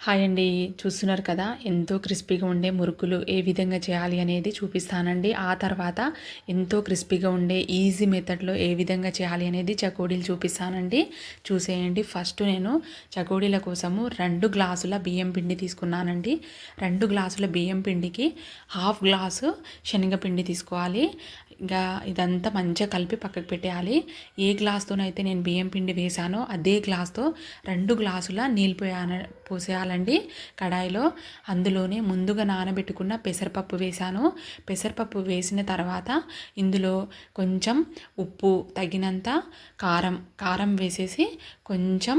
Hi అండి. చూస్తున్నారు కదా ఎంతో క్రిస్పీగా ఉండే మురుకులు ఏ విధంగా చేయాలి అనేది చూపిస్తానండి. ఆ తర్వాత ఎంతో క్రిస్పీగా ఉండే ఈజీ మెథడ్లో ఏ విధంగా చేయాలి అనేది చకోడీలు చూపిస్తానండి. చూసేయండి. ఫస్ట్ నేను చకోడీల కోసము రెండు గ్లాసుల బియ్యం పిండి తీసుకున్నానండి. రెండు గ్లాసుల బియ్యం పిండికి హాఫ్ గ్లాసు శనగపిండి తీసుకోవాలి. ఇంకా ఇదంతా మంచిగా కలిపి పక్కకు పెట్టేయాలి. ఏ గ్లాస్తోనైతే నేను బియ్యం పిండి వేసానో అదే గ్లాస్తో రెండు గ్లాసుల నీళ్ళు పోయాన పోసేయాలండి కడాయిలో. అందులోనే ముందుగా నానబెట్టుకున్న పెసరపప్పు వేసాను పెసరపప్పు వేసిన తర్వాత ఇందులో కొంచెం ఉప్పు తగినంత కారం కారం వేసేసి కొంచెం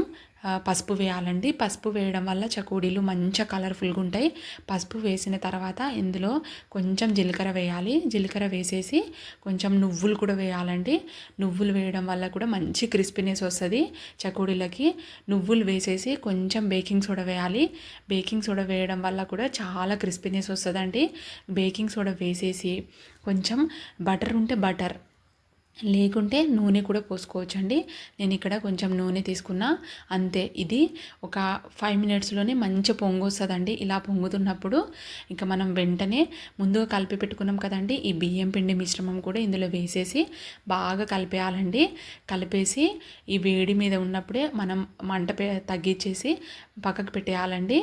పసుపు వేయాలండి. పసుపు వేయడం వల్ల చకోడీలు మంచిగా కలర్ఫుల్గా ఉంటాయి. పసుపు వేసిన తర్వాత ఇందులో కొంచెం జీలకర్ర వేయాలి. జీలకర్ర వేసేసి కొంచెం నువ్వులు కూడా వేయాలండి. నువ్వులు వేయడం వల్ల కూడా మంచి క్రిస్పీనెస్ వస్తుంది. చకోడీలకి నువ్వులు వేసేసి కొంచెం బేకింగ్ సోడా వేయాలి. బేకింగ్ సోడా వేయడం వల్ల కూడా చాలా క్రిస్పీనెస్ వస్తుందండి. బేకింగ్ సోడా వేసేసి కొంచెం బటర్ ఉంటే బటర్ లేకుంటే నూనె కూడా పోసుకోవచ్చు అండి నేను ఇక్కడ కొంచెం నూనె తీసుకున్నా. అంతే ఇది ఒక ఫైవ్ మినిట్స్లోనే మంచి పొంగు వస్తుందండి ఇలా పొంగుతున్నప్పుడు ఇంకా మనం వెంటనే ముందుగా కలిపి పెట్టుకున్నాం కదండి ఈ బియ్యం పిండి మిశ్రమం కూడా ఇందులో వేసేసి బాగా కలిపేయాలండి. కలిపేసి ఈ వేడి మీద ఉన్నప్పుడే మనం మంట తగ్గించేసి పక్కకు పెట్టేయాలండి.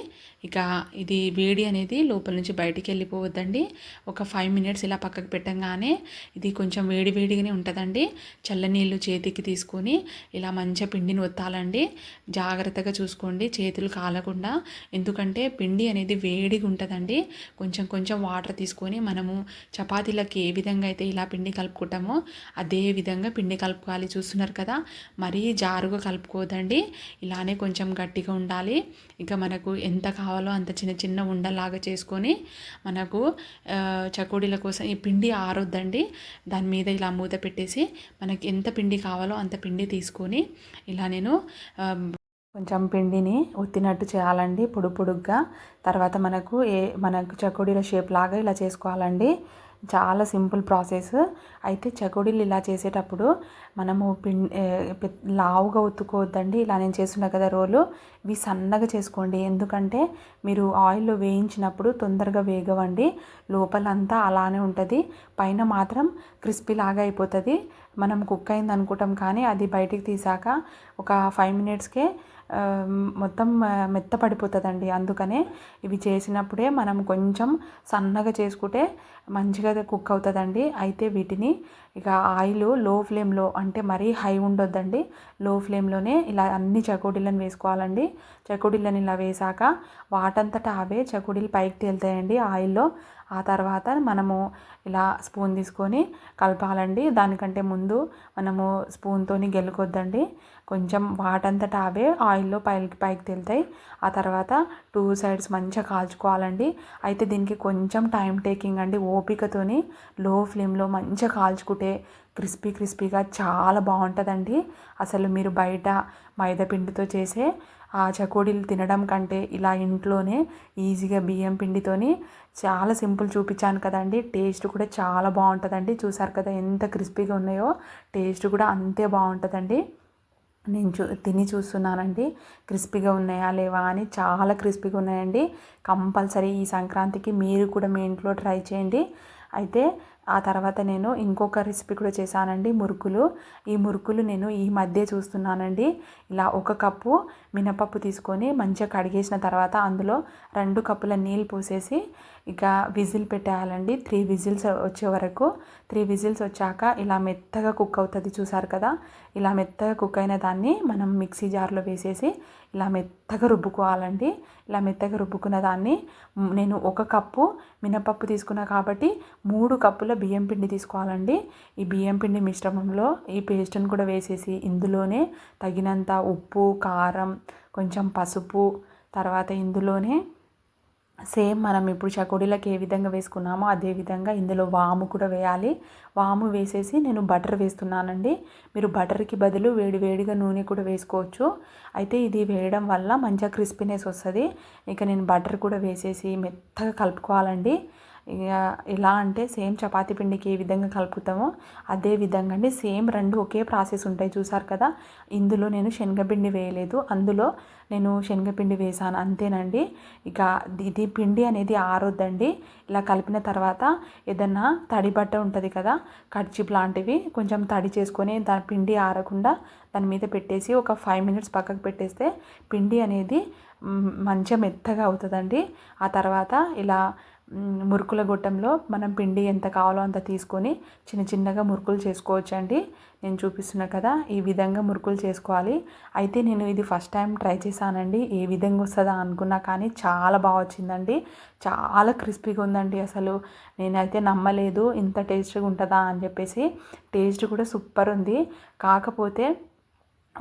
ఇక ఇది వేడి అనేది లోపల నుంచి బయటికి వెళ్ళిపోవద్దండి. ఒక ఫైవ్ మినిట్స్ ఇలా పక్కకు పెట్టంగానే ఇది కొంచెం వేడి వేడిగానే ఉంటుంది కదండి? చల్లనీళ్ళు చేతికి తీసుకొని ఇలా మంచిగా పిండిని ఒత్తాలండి. జాగ్రత్తగా చూసుకోండి చేతులు కాలకుండా. ఎందుకంటే పిండి అనేది వేడిగా ఉంటుందండి. కొంచెం కొంచెం వాటర్ తీసుకొని మనము చపాతీలకి ఏ విధంగా అయితే ఇలా పిండి కలుపుకుంటామో అదే విధంగా పిండి కలుపుకోవాలి. చూస్తున్నారు కదా? మరీ జారుగా కలుపుకోదండి ఇలానే కొంచెం గట్టిగా ఉండాలి. ఇక మనకు ఎంత కావాలో అంత చిన్న చిన్న ఉండలాగా చేసుకొని మనకు చకోడీల కోసం ఈ పిండి ఆరొద్దండి. దాని మీద ఇలా మూత పెట్టేసి మనకి ఎంత పిండి కావాలో అంత పిండి తీసుకొని ఇలా నేను కొంచెం పిండిని ఒత్తినట్టు చేయాలండి పొడు పొడుగ్గా. తర్వాత మనకు ఏ మనకు చకోడీల షేప్ లాగా ఇలా చేసుకోవాలండి. చాలా సింపుల్ ప్రాసెస్. అయితే చకోడీలు ఇలా చేసేటప్పుడు మనము పిం లావుగా ఉత్తుకోవద్దండి ఇలా నేను చేస్తున్నా కదా రోలు. ఇవి సన్నగా చేసుకోండి. ఎందుకంటే మీరు ఆయిల్లో వేయించినప్పుడు తొందరగా వేగవండి. లోపలంతా అలానే ఉంటుంది. పైన మాత్రం క్రిస్పీ లాగా అయిపోతుంది. మనం కుక్ అయింది అనుకుంటాం కానీ అది బయటికి తీసాక ఒక ఫైవ్ మినిట్స్కే మొత్తం మెత్తపడిపోతుందండి. అందుకనే ఇవి చేసినప్పుడే మనం కొంచెం సన్నగా చేసుకుంటే మంచిగా కుక్ అవుతుందండి. అయితే వీటిని ఇక ఆయిల్లో ఫ్లేమ్లో అంటే మరీ హై ఉండొద్దండి. లో ఫ్లేమ్లోనే ఇలా అన్ని చకోడీలను వేసుకోవాలండి. చకోడీలను ఇలా వేసాక వాటంతటా అవే చకోడీలు పైకి తేలుతాయండి ఆయిల్లో. ఆ తర్వాత మనము ఇలా స్పూన్ తీసుకొని కలపాలండి. దానికంటే ముందు మనము స్పూన్తోని గెలుకొద్దండి. కొంచెం వాటంతట అవే ఆయిల్లో పైకి పైకి తేలుతాయి. ఆ తర్వాత టూ సైడ్స్ మంచిగా కాల్చుకోవాలండి. అయితే దీనికి కొంచెం టైం టేకింగ్ అండి. ఓపికతోని లో ఫ్లేమ్లో మంచిగా కాల్చుకుంటే క్రిస్పీ క్రిస్పీగా చాలా బాగుంటుందండి. అసలు మీరు బయట మైదా పిండితో చేసే ఆ చకోడీలు తినడం కంటే ఇలా ఇంట్లోనే ఈజీగా బియ్యం పిండితోని చాలా సింపుల్ చూపించాను కదండి. టేస్ట్ కూడా చాలా బాగుంటుందండి. చూసారు కదా ఎంత క్రిస్పీగా ఉన్నాయో. టేస్ట్ కూడా అంతే బాగుంటుందండి. నేను చూ తిని చూస్తున్నానండి. క్రిస్పీగా ఉన్నాయా లేవా అని చాలా క్రిస్పీగా ఉన్నాయండి. కంపల్సరీ ఈ సంక్రాంతికి మీరు కూడా మీ ఇంట్లో ట్రై చేయండి. అయితే ఆ తర్వాత నేను ఇంకొక రెసిపీ కూడా చేశానండి మురుకులు. ఈ మురుకులు నేను ఈ మధ్య చూస్తున్నానండి. ఇలా ఒక కప్పు మినపప్పు తీసుకొని మంచిగా కడిగేసిన తర్వాత అందులో రెండు కప్పుల నీళ్ళు పోసేసి ఇక విజిల్ పెట్టేయాలండి. త్రీ విజిల్స్ వచ్చే వరకు. త్రీ విజిల్స్ వచ్చాక ఇలా మెత్తగా కుక్ అవుతుంది చూసారు కదా? ఇలా మెత్తగా కుక్ అయిన దాన్ని మనం మిక్సీ జార్లో వేసేసి ఇలా మెత్తగా రుబ్బుకోవాలండి. ఇలా మెత్తగా రుబ్బుకున్న దాన్ని నేను ఒక కప్పు మినపప్పు తీసుకున్నా కాబట్టి మూడు కప్పుల బియ్యం పిండి తీసుకోవాలండి. ఈ బియ్యం పిండి మిశ్రమంలో ఈ పేస్ట్ని కూడా వేసేసి ఇందులోనే తగినంత ఉప్పు కారం కొంచెం పసుపు తర్వాత ఇందులోనే సేమ్ మనం ఇప్పుడు చకోడీలకు ఏ విధంగా వేసుకున్నామో అదే విధంగా ఇందులో వాము కూడా వేయాలి. వాము వేసేసి నేను బటర్ వేస్తున్నానండి. మీరు బటర్కి బదులు వేడి వేడిగా నూనె కూడా వేసుకోవచ్చు. అయితే ఇది వేయడం వల్ల మంచిగా క్రిస్పీనెస్ వస్తుంది. ఇక నేను బటర్ కూడా వేసేసి మెత్తగా కలుపుకోవాలండి. ఇక ఎలా అంటే సేమ్ చపాతి పిండికి ఏ విధంగా కలుపుతామో అదే విధంగా అండి. సేమ్ రెండు ఒకే ప్రాసెస్ ఉంటాయి. చూసారు కదా? ఇందులో నేను శనగపిండి వేయలేదు. అందులో నేను శనగపిండి వేసాను. అంతేనండి. ఇక ఇది పిండి అనేది ఆరొద్దండి. ఇలా కలిపిన తర్వాత ఏదన్నా తడి బట్ట ఉంటుంది కదా? కడ్చిప్ లాంటివి కొంచెం తడి చేసుకొని దాని పిండి ఆరకుండా దాని మీద పెట్టేసి ఒక ఫైవ్ మినిట్స్ పక్కకు పెట్టేస్తే పిండి అనేది మంచిగా మెత్తగా అవుతుందండి. ఆ తర్వాత ఇలా మురుకుల గొట్టంలో మనం పిండి ఎంత కావాలో అంత తీసుకొని చిన్న చిన్నగా మురుకులు చేసుకోవచ్చు అండి నేను చూపిస్తున్నా కదా ఈ విధంగా మురుకులు చేసుకోవాలి. అయితే నేను ఇది ఫస్ట్ టైం ట్రై చేశానండి. ఏ విధంగా వస్తుందా అనుకున్నా కానీ చాలా బాగా వచ్చిందండి. చాలా క్రిస్పీగా ఉందండి అసలు. నేనైతే నమ్మలేదు ఇంత టేస్ట్గా ఉంటుందా అని చెప్పేసి. టేస్ట్ కూడా సూపర్ ఉంది. కాకపోతే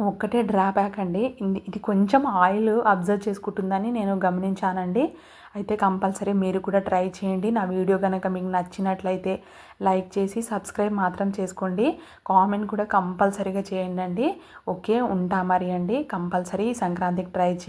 ఒక్కటే డ్రాబ్యాక్ అండి. ఇది- ఇది కొంచెం ఆయిల్ అబ్జర్వ్ చేసుకుంటుందని నేను గమనించానండి. అయితే కంపల్సరీ మీరు కూడా ట్రై చేయండి. నా వీడియో కనుక మీకు నచ్చినట్లయితే లైక్ చేసి సబ్స్క్రైబ్ మాత్రం చేసుకోండి. కామెంట్ కూడా కంపల్సరీగా చేయండి అండి ఓకే ఉంటా మరి అండి. కంపల్సరీ సంక్రాంతికి ట్రై చే